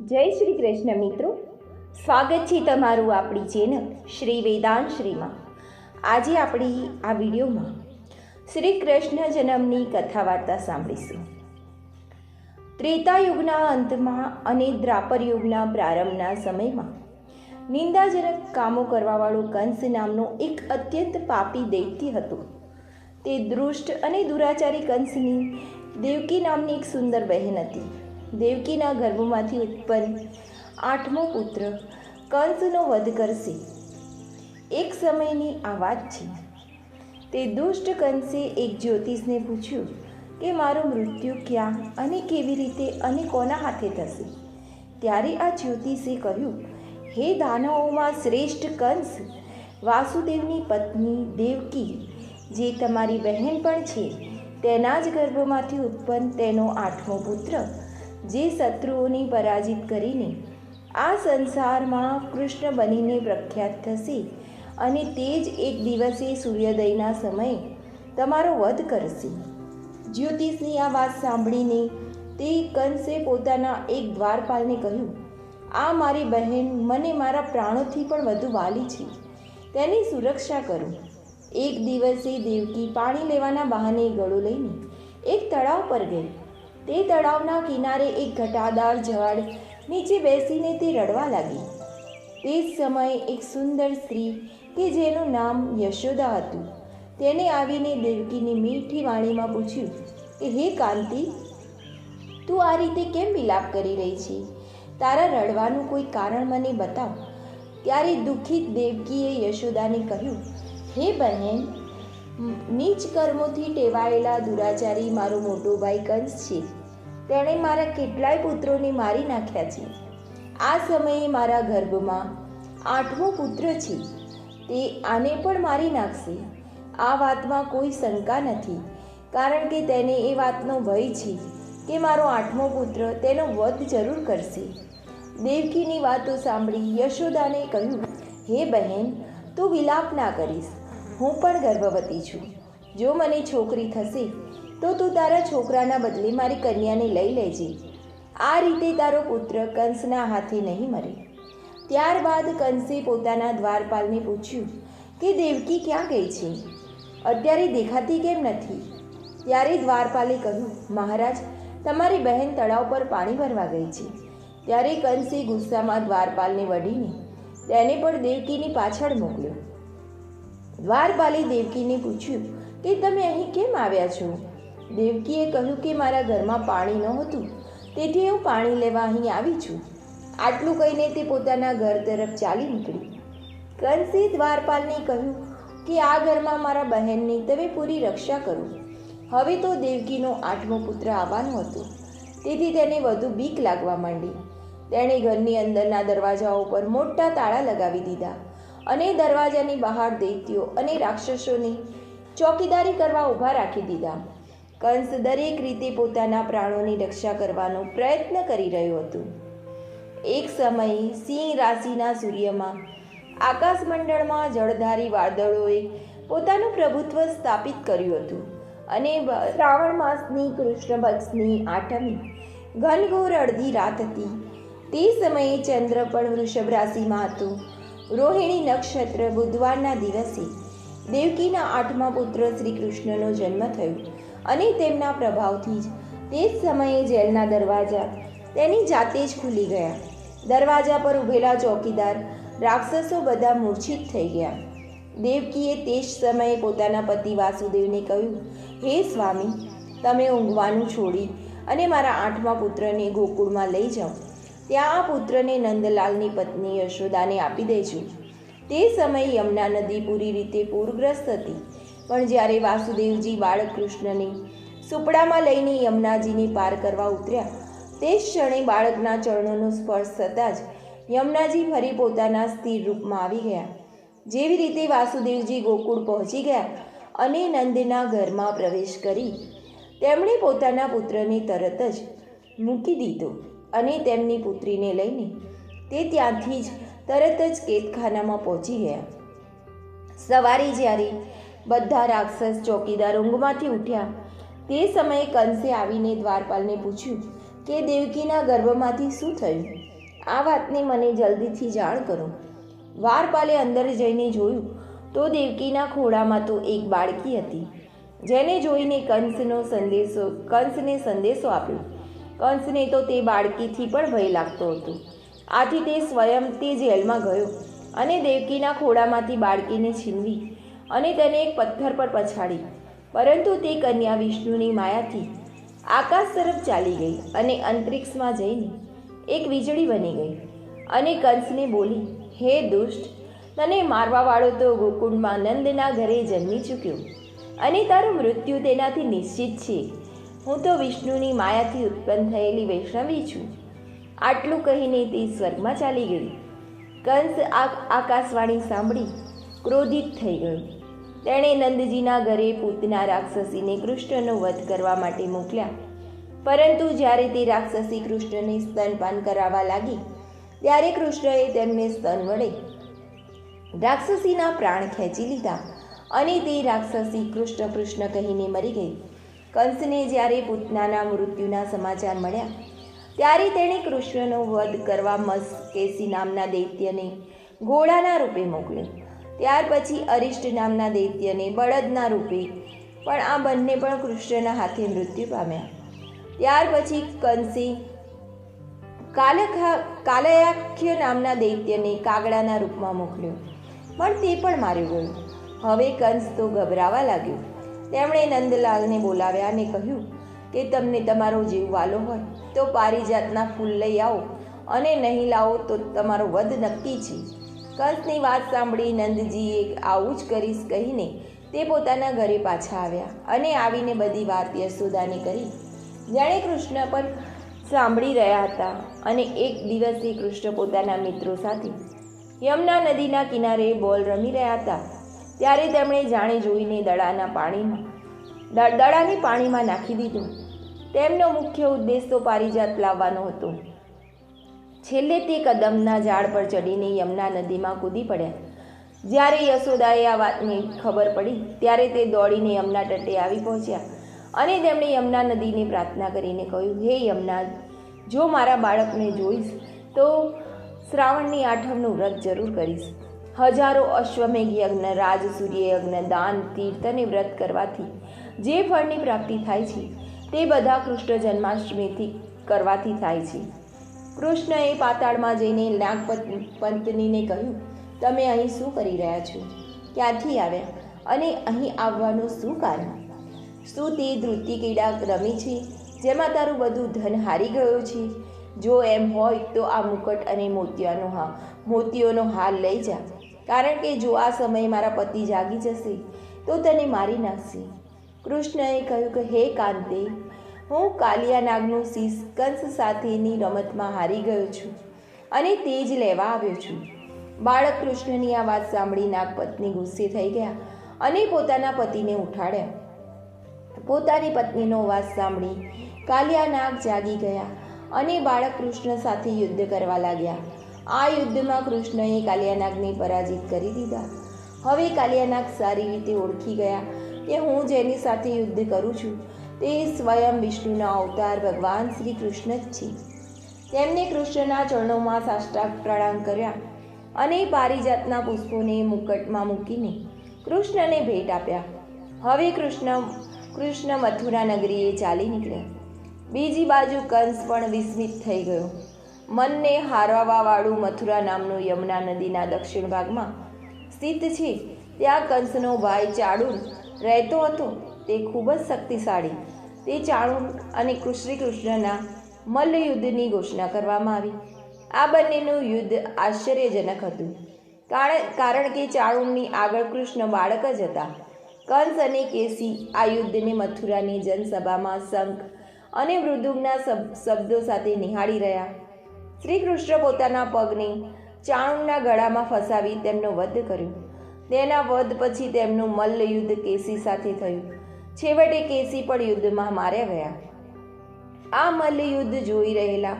જય શ્રી કૃષ્ણ મિત્રો. સ્વાગત છે તમારું આપણી ચેનલ શ્રી વેદાંત શ્રીમાં. આજે આપણી આ વિડીયોમાં શ્રી કૃષ્ણ જન્મની કથા વાર્તા સાંભળીશું. ત્રેતા યુગના અંતમાં અને દ્રાપર યુગના પ્રારંભના સમયમાં નિંદાજનક કામો કરવાવાળો કંસ નામનો એક અત્યંત પાપી દૈત્ય હતો. તે દૃષ્ટ અને દુરાચારી કંસની દેવકી નામની એક સુંદર બહેન હતી. દેવકીના ગર્ભમાંથી ઉત્પન્ન આઠમો પુત્ર કંસનો વધ કરશે. એક સમયની આ વાત છે. તે દુષ્ટ કંસે એક જ્યોતિષને પૂછ્યું કે, મારું મૃત્યુ ક્યાં અને કેવી રીતે અને કોના હાથે થશે? ત્યારે આ જ્યોતિષે કહ્યું, હે દાનવોમાં શ્રેષ્ઠ કંસ, વાસુદેવની પત્ની દેવકી, જે તમારી બહેન પણ છે, તેના જ ગર્ભમાંથી ઉત્પન્ન તેનો આઠમો પુત્ર જે શત્રુઓને પરાજિત કરીને આ સંસારમાં કૃષ્ણ બનીને પ્રખ્યાત થશે અને તે જ એક દિવસે સૂર્યોદયના સમયે તમારો વધ કરશે. જ્યોતિષની આ વાત સાંભળીને તે કંસે પોતાના એક દ્વારપાલને કહ્યું, આ મારી બહેન મને મારા પ્રાણોથી પણ વધુ વાલી છે. તેની સુરક્ષા કરો. એક દિવસે દેવકી પાણી લેવાના બહાને ગળો લઈને એક તળાવ પર ગઈ. તે તળાવના કિનારે એક ઘટાદાર ઝાડ નીચે બેસીને તે રડવા લાગી. તે જ સમયે એક સુંદર સ્ત્રી, કે જેનું નામ યશોદા હતું, તેને આવીને દેવકીની મીઠી વાણીમાં પૂછ્યું કે, હે કાંતિ, તું આ રીતે કેમ વિલાપ કરી રહી છે? તારા રડવાનું કોઈ કારણ મને બતાવ. ત્યારે દુઃખિત દેવકીએ યશોદાને કહ્યું, હે બહેન નીચ કર્મોથી ટેવાયેલા દુરાચારી મારો મોટો ભાઈ કંસ છે. તેણે મારા કેટલાય પુત્રોને મારી નાખ્યા છે. આ સમયે મારા ગર્ભમાં આઠમો પુત્ર છે. તે આને પણ મારી નાખશે. આ વાતમાં કોઈ શંકા નથી, કારણ કે તેને એ વાતનો ભય છે કે મારો આઠમો પુત્ર તેનો વધ જરૂર કરશે. દેવકીની વાતો સાંભળી યશોદાને કહ્યું, હે બહેન, તું વિલાપ ના કરીશ. હું પણ ગર્ભવતી છું. જો મને છોકરી થશે તો તું તારા છોકરાના બદલે મારી કન્યાને લઈ લેજે. આ રીતે તારો પુત્ર કંસના હાથે નહીં મરે. ત્યારબાદ કંસે પોતાના દ્વારપાલને પૂછ્યું કે, દેવકી ક્યાં ગઈ છે? અત્યારે દેખાતી કેમ નથી? ત્યારે દ્વારપાલે કહ્યું, મહારાજ, તમારી બહેન તળાવ પર પાણી ભરવા ગઈ છે. ત્યારે કંસે ગુસ્સામાં દ્વારપાલને વઢીને તેને પણ દેવકીની પાછળ મોકલ્યો. દ્વારપાલે દેવકીને પૂછ્યું કે, તમે અહીં કેમ આવ્યા છો? દેવકીએ કહ્યું કે મારા ઘરમાં પાણી નહોતું. તેથી હું પાણી લેવા અહીં આવી છું. આટલું કહીને તે પોતાના ઘર તરફ ચાલી નીકળી. કંસે દ્વારપાલને કહ્યું કે આ ઘરમાં મારા બહેનની તમે પૂરી રક્ષા કરો. હવે તો દેવકીનો આઠમો પુત્ર આવવાનો હતો. તેથી તેને વધુ બીક લાગવા માંડી. તેણે ઘરની અંદરના દરવાજાઓ પર મોટા તાળા લગાવી દીધા અને દરવાજાની બહાર દૈત્યો અને રાક્ષસોની ચોકીદારી કરવા ઊભા રાખી દીધા. કંસ દરેક રીતે પોતાના પ્રાણોની રક્ષા કરવાનો પ્રયત્ન કરી રહ્યો હતો. એક સમયે સિંહ રાશિના સૂર્યમાં આકાશમંડળમાં જળધારી વાદળોએ પોતાનું પ્રભુત્વ સ્થાપિત કર્યું હતું અને શ્રાવણ માસની કૃષ્ણ પક્ષની આઠમી ઘનઘોર અડધી રાત હતી. તે સમયે ચંદ્ર પણ વૃષભ રાશિમાં હતો. રોહિણી નક્ષત્ર બુધવારના દિવસે દેવકીના આઠમા પુત્ર શ્રી કૃષ્ણનો જન્મ થયો. અને તેમના પ્રભાવથી જ. તે જ સમયે જેલના દરવાજા તેની જાતે જ ખુલી ગયા. દરવાજા પર ઊભેલા ચોકીદાર રાક્ષસો બધા મૂર્છિત થઈ ગયા. દેવકીએ તે જ સમયે પોતાના પતિ વાસુદેવને કહ્યું, હે સ્વામી, તમે ઊંઘવાનું છોડી અને મારા આઠમા પુત્રને ગોકુળમાં લઈ જાઓ. ત્યાં આ પુત્રને નંદલાલની પત્ની યશોદાને આપી દેજો. તે સમયે યમુના નદી પૂરી રીતે પૂરગ્રસ્ત હતી. પણ જ્યારે વાસુદેવજી બાળક કૃષ્ણને સુપડામાં લઈને યમુનાજીને પાર કરવા ઉતર્યા, તે ક્ષણે બાળકના ચરણોનો સ્પર્શ થતાં જ યમુનાજી ફરી પોતાના સ્થિર રૂપમાં આવી ગયા. જેવી રીતે વાસુદેવજી ગોકુળ પહોંચી ગયા અને નંદના ઘરમાં પ્રવેશ કરી, તેમણે પોતાના પુત્રને તરત જ મૂકી દીધો અને તેમની પુત્રીને લઈને તે ત્યાંથી જ તરત જ કેદખાનામાં પહોંચી ગયા. સવારે જ્યારે બધા રાક્ષસ ચોકીદાર ઊંઘમાંથી ઉઠ્યા. તે સમયે કંસે આવીને દ્વારપાલને પૂછ્યું કે, દેવકીના ગર્ભમાંથી શું થયું? આ વાતની મને જલ્દીથી જાણ કરો. વારપાલે અંદર જઈને જોયું તો દેવકીના ખોળામાં તો એક બાળકી હતી, જેને જોઈને કંસનો સંદેશો, કંસને સંદેશો આપ્યો. કંસને તો તે બાળકીથી પણ ભય લાગતો હતો. આથી તે સ્વયં તે જેલમાં ગયો અને દેવકીના ખોળામાંથી બાળકીને છીનવી અને તેને એક પથ્થર પર પછાડી. પરંતુ તે કન્યા વિષ્ણુની માયાથી આકાશ તરફ ચાલી ગઈ અને અંતરિક્ષમાં જઈને એક વીજળી બની ગઈ અને કંસને બોલી, હે દુષ્ટ, તને મારવાવાળો તો ગોકુળમાં નંદના ઘરે જન્મી ચૂક્યો અને તારું મૃત્યુ તેનાથી નિશ્ચિત છે. હું તો વિષ્ણુની માયાથી ઉત્પન્ન થયેલી વૈષ્ણવી છું. આટલું કહીને તે સ્વર્ગમાં ચાલી ગઈ. કંસ આ આકાશવાણી સાંભળી ક્રોધિત થઈ ગયો. તેણે નંદજીના ઘરે પૂતના રાક્ષસીને કૃષ્ણનો વધ કરવા માટે મોકલ્યા. પરંતુ જ્યારે તે રાક્ષસી કૃષ્ણને સ્તનપાન કરાવવા લાગી, ત્યારે કૃષ્ણએ તેમને સ્તન વડે રાક્ષસીના પ્રાણ ખેંચી લીધા અને તે રાક્ષસી કૃષ્ણ કૃષ્ણ કહીને મરી ગઈ. કંસને જ્યારે પૂતનાના મૃત્યુના સમાચાર મળ્યા, ત્યારે તેણે કૃષ્ણનો વધ કરવા મસ કેસી નામના દૈત્યને ઘોડાના રૂપે મોકલ્યો. ત્યાર પછી અરિષ્ટ નામના દૈત્યને બળદના રૂપે, પણ આ બંને પણ કૃષ્ણના હાથે મૃત્યુ પામ્યા. ત્યાર પછી કંસે કાલખા, કાલયાખ્ય નામના દૈત્યને કાગડાના રૂપમાં મોકલ્યો, પણ તે પણ માર્યો ગયો. હવે કંસ તો ગભરાવા લાગ્યો. તેમણે નંદલાલને બોલાવ્યા અને કહ્યું કે તમને તમારો જીવ વાલો હોય, તો પારિજાતના ફૂલ લઈ આવો અને નહીં લાવો તો તમારો વધ નક્કી છે. કંસની વાત સાંભળી નંદજીએ આવું જ કરીશ કહીને તે પોતાના ઘરે પાછા આવ્યા અને આવીને બધી વાત યશોદાને કરી. જાણે કૃષ્ણ પણ સાંભળી રહ્યા હતા અને એક દિવસે કૃષ્ણ પોતાના મિત્રો સાથે યમુના નદીના કિનારે બોલ રમી રહ્યા હતા. ત્યારે તેમણે જાણે જોઈને દડાના પાણીમાં દડાને પાણીમાં નાખી દીધું. તેમનો મુખ્ય ઉદ્દેશ તો પારિજાત લાવવાનો હતો. છેલ્લે તે કદમના ઝાડ પર ચડીને યમુના નદીમાં કૂદી પડ્યા. જ્યારે યશોદાએ આ વાતની ખબર પડી, ત્યારે તે દોડીને યમુના તટે આવી પહોંચ્યા અને તેમણે યમુના નદીને પ્રાર્થના કરીને કહ્યું, હે યમુના, જો મારા બાળકને જોઈશ, તો શ્રાવણની આઠમનું વ્રત જરૂર કરીશ. હજારો અશ્વમેઘ યજ્ઞ, રાજ સૂર્ય યજ્ઞ, દાન, તીર્થ અને વ્રત કરવાથી જે ફળની પ્રાપ્તિ થાય છે, તે બધા કૃષ્ણ જન્માષ્ટમીથી કરવાથી થાય છે. કૃષ્ણએ પાતાળમાં જઈને નાગપત પંતનીને કહ્યું, તમે અહીં શું કરી રહ્યા છો? ક્યાંથી આવ્યા? અને અહીં આવવાનું શું કારણ? શું તે ધૃતિ ક્રીડા રમી છે? જેમાં તારું બધું ધન હારી ગયું છે? જો એમ હોય તો આ મુકટ અને મોતિયાનો હા મોતીઓનો હાર લઈ જા. કારણ કે જો આ સમયે મારા પતિ જાગી જશે, તો તને મારી નાખશે. કૃષ્ણએ કહ્યું કે, હે કાંતે હું કાલિયા નાગનું શીશ કંસ સાથેની રમતમાં હારી ગયો છું અને તે જ લેવા આવ્યો છું. બાળક કૃષ્ણની આ વાત સાંભળી નાગપત્ની ગુસ્સે થઈ ગયા અને પોતાના પતિને ઉઠાડ્યા. પોતાની પત્નીનો અવાજ સાંભળી કાલિયા નાગ જાગી ગયા અને બાળક કૃષ્ણ સાથે યુદ્ધ કરવા લાગ્યા. આ યુદ્ધમાં કૃષ્ણએ કાલિયાનાગને પરાજિત કરી દીધા. હવે કાલિયાનાગ સારી રીતે ઓળખી ગયા કે હું જેની સાથે યુદ્ધ કરું છું તે સ્વયં વિષ્ણુના અવતાર ભગવાન શ્રી કૃષ્ણ જ છે. તેમને કૃષ્ણના ચરણોમાં સાષ્ટાંગ પ્રણામ કર્યા અને પારિજાતના પુષ્પોને મુકટમાં મૂકીને કૃષ્ણને ભેટ આપ્યા. હવે કૃષ્ણ કૃષ્ણ મથુરા નગરીએ ચાલી નીકળ્યા. બીજી બાજુ કંસ પણ વિસ્મિત થઈ ગયો. મનને હારવાવાળું મથુરા નામનું યમુના નદીના દક્ષિણ ભાગમાં સ્થિત છે. ત્યાં કંસનો ભાઈ ચાડુર રહેતો હતો. તે ખૂબ જ શક્તિશાળી. તે ચાણુર અને શ્રી કૃષ્ણના મલ્લયુદ્ધની ઘોષણા કરવામાં આવી. આ બંનેનું યુદ્ધ આશ્ચર્યજનક હતું. કારણ કારણ કે ચાણુરની આગળ કૃષ્ણ બાળક જ હતા. કંસ અને કેસી આ યુદ્ધને મથુરાની જનસભામાં શંખ અને મૃદુગના શબ્દો સાથે નિહાળી રહ્યા. શ્રી કૃષ્ણ પોતાના પગને ચાણુના ગળામાં ફસાવી તેમનો વધ કર્યો. તેના વધ પછી તેમનું મલ્લયુદ્ધ કેસી સાથે થયું. છેવટે કેસી પણ યુદ્ધમાં માર્યા ગયા. આ મલ્લયુદ્ધ જોઈ રહેલા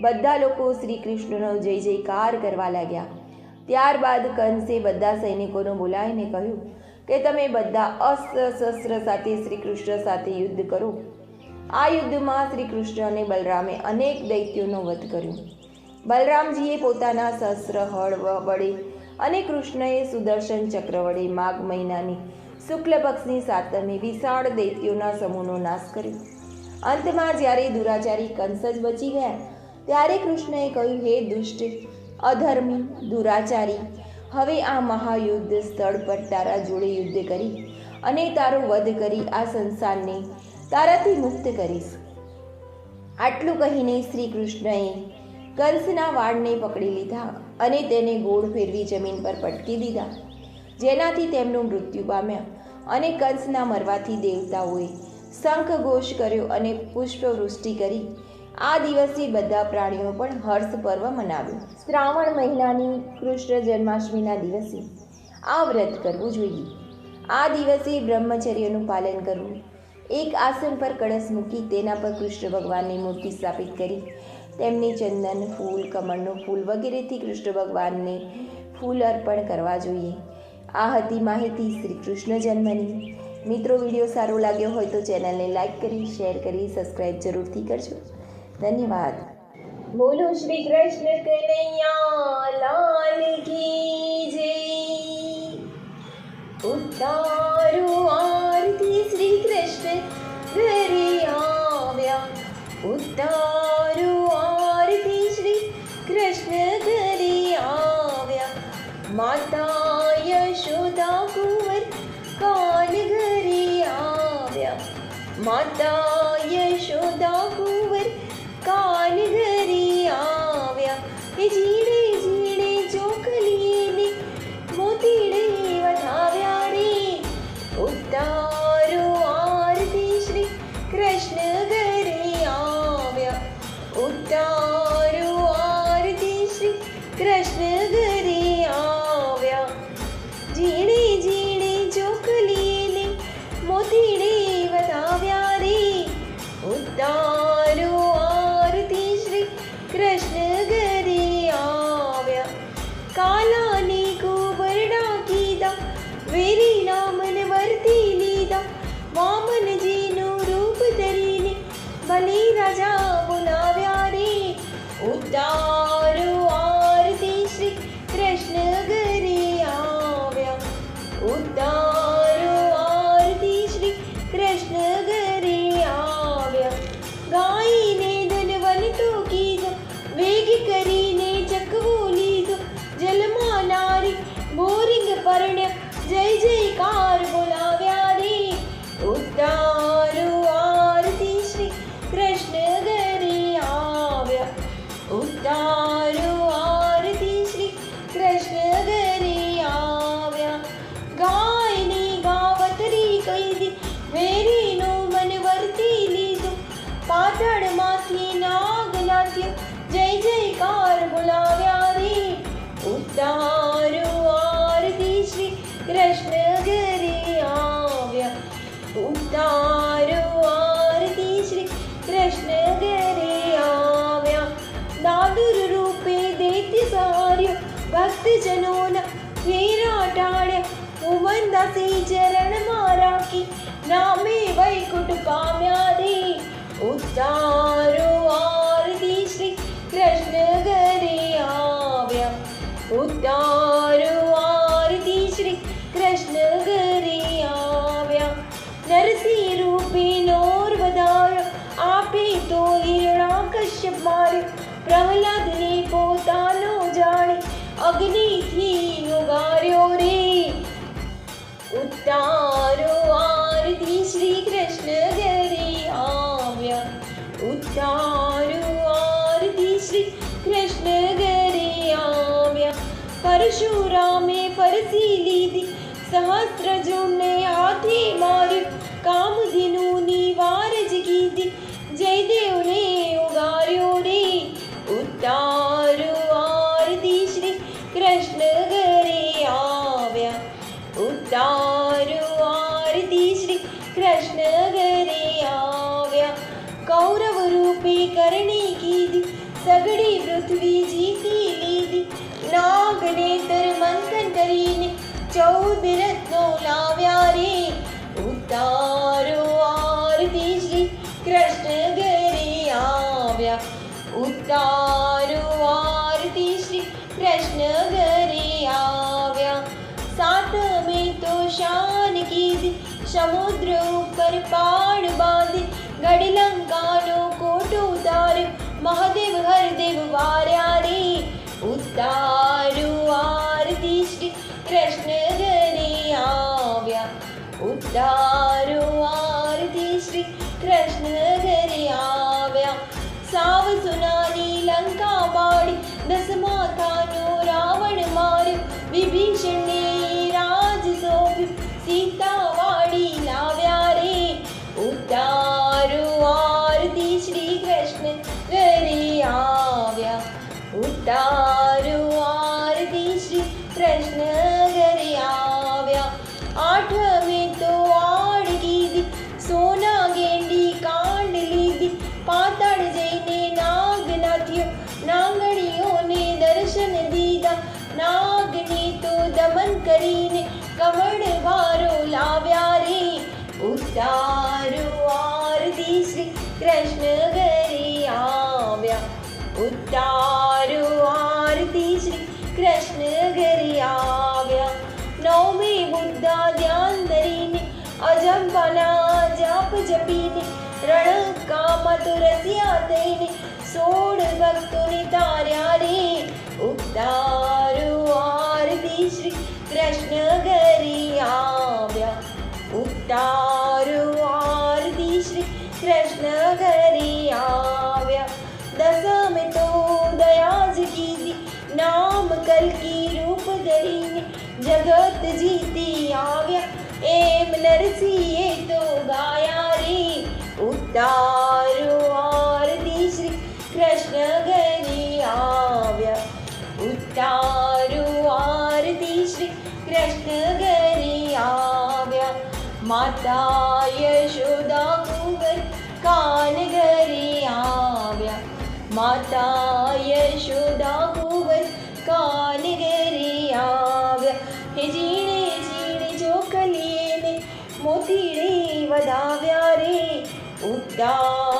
બધા લોકો શ્રી કૃષ્ણનો જય જયકાર કરવા લાગ્યા. ત્યારબાદ કંસે બધા સૈનિકોને બોલાવીને કહ્યું કે તમે બધા અસ્ત્ર શસ્ત્ર સાથે શ્રી કૃષ્ણ સાથે યુદ્ધ કરો. આ યુદ્ધમાં શ્રી કૃષ્ણ અને બલરામે અનેક દૈત્યોનો વધ કર્યો. બલરામજીએ પોતાના શસ્ત્ર, હળ વડે અને કૃષ્ણએ સુદર્શન ચક્ર વડે માઘ મહિનાની શુક્લ પક્ષની સાતમે વિશાળ દૈત્યોના સમૂહનો નાશ કર્યો. અંતમાં જ્યારે દુરાચારી કંસ જ બચી ગયા, ત્યારે કૃષ્ણએ કહ્યું, હે દુષ્ટ, અધર્મી, દુરાચારી, હવે આ મહાયુદ્ધ સ્થળ પર તારા જોડે યુદ્ધ કરી અને તારો વધ કરી આ સંસારને તારાથી મુક્ત કરીશ. આટલું કહીને શ્રી કૃષ્ણએ કંસના વાળને પકડી લીધા અને તેને ગોળ ફેરવી જમીન પર પટકી દીધા. જેનાથી તેમનું મૃત્યુ પામ્યા અને કંસના મરવાથી દેવતાઓએ શંખ ઘોષ કર્યો અને પુષ્પવૃષ્ટિ કરી. આ દિવસે બધા પ્રાણીઓ પણ હર્ષ પર્વ મનાવ્યું. શ્રાવણ મહિનાની કૃષ્ણ જન્માષ્ટમીના દિવસે આ વ્રત કરવું જોઈએ. આ દિવસે બ્રહ્મચર્યનું પાલન કરવું. એક આસન પર કળશ મૂકી તેના પર કૃષ્ણ ભગવાનની મૂર્તિ સ્થાપિત કરી. તેમને ચંદન, ફૂલ, કમળનું ફૂલ વગેરેથી કૃષ્ણ ભગવાનને ફૂલ અર્પણ કરવા જોઈએ. આ હતી માહિતી શ્રી કૃષ્ણ જન્મની. મિત્રો, વીડિયો સારો લાગ્યો હોય તો ચેનલને લાઈક કરી, શેર કરી સબસ્ક્રાઈબ જરૂરથી કરજો. ધન્યવાદ. બોલો શ્રી કૃષ્ણ કનૈયા, લાલ જય ઉતારો આરતી શ્રી કૃષ્ણ ઘરે આવ્યા. ઉતારો આરતી શ્રી કૃષ્ણ ઘરે આવ્યા. માતા આવ્યા ટાળ્યા ઉમંદાસી ચરણમાં રાખી નામે વૈકુંઠ પામ્યા રે ઉતારો આરતી શ્રી કૃષ્ણ ઘરે આવ્યા ઉતારો આરતી શ્રી કૃષ્ણ ઘરે આવ્યા નરસિંહ રૂપે નોર વધાર્યો આપે તો હિરણા કશ્યપ માર્યો પ્રહલાદને ઉતારો આરતી શ્રી કૃષ્ણ ઘરે આવ્યા સાતમે તો શાન કીધી સમુદ્ર ઉપર પાડ બાંધી ગઢલંકાનો કોટ ઉતાર મહાદેવ હરદેવ વાર્યા રે ઉતારો આરતી શ્રી કૃષ્ણ ઘરે આવ્યા ઉતારો સોળ ભક્તોને તાર્યા રે ઉતારો આરતી શ્રી કૃષ્ણ ઘરી આવ્યા ઉતારો આરતી શ્રી કૃષ્ણ ઘરી આવ્યા દસમ તો દયાજ કીધી નામ કલકી રૂપ ધરીને જગત જીતી આવ્યા એમ નરસિંહે તો ગાયા રે ઉતારો માતા યશોદા કુંવર કાન ઘરે આવ્યા માતા યશોદા કુંવર કાન ઘરે આવ્યા હે જીણે જીણે ચોકલીને મોતીડે વધાવ્યા રે ઉતારો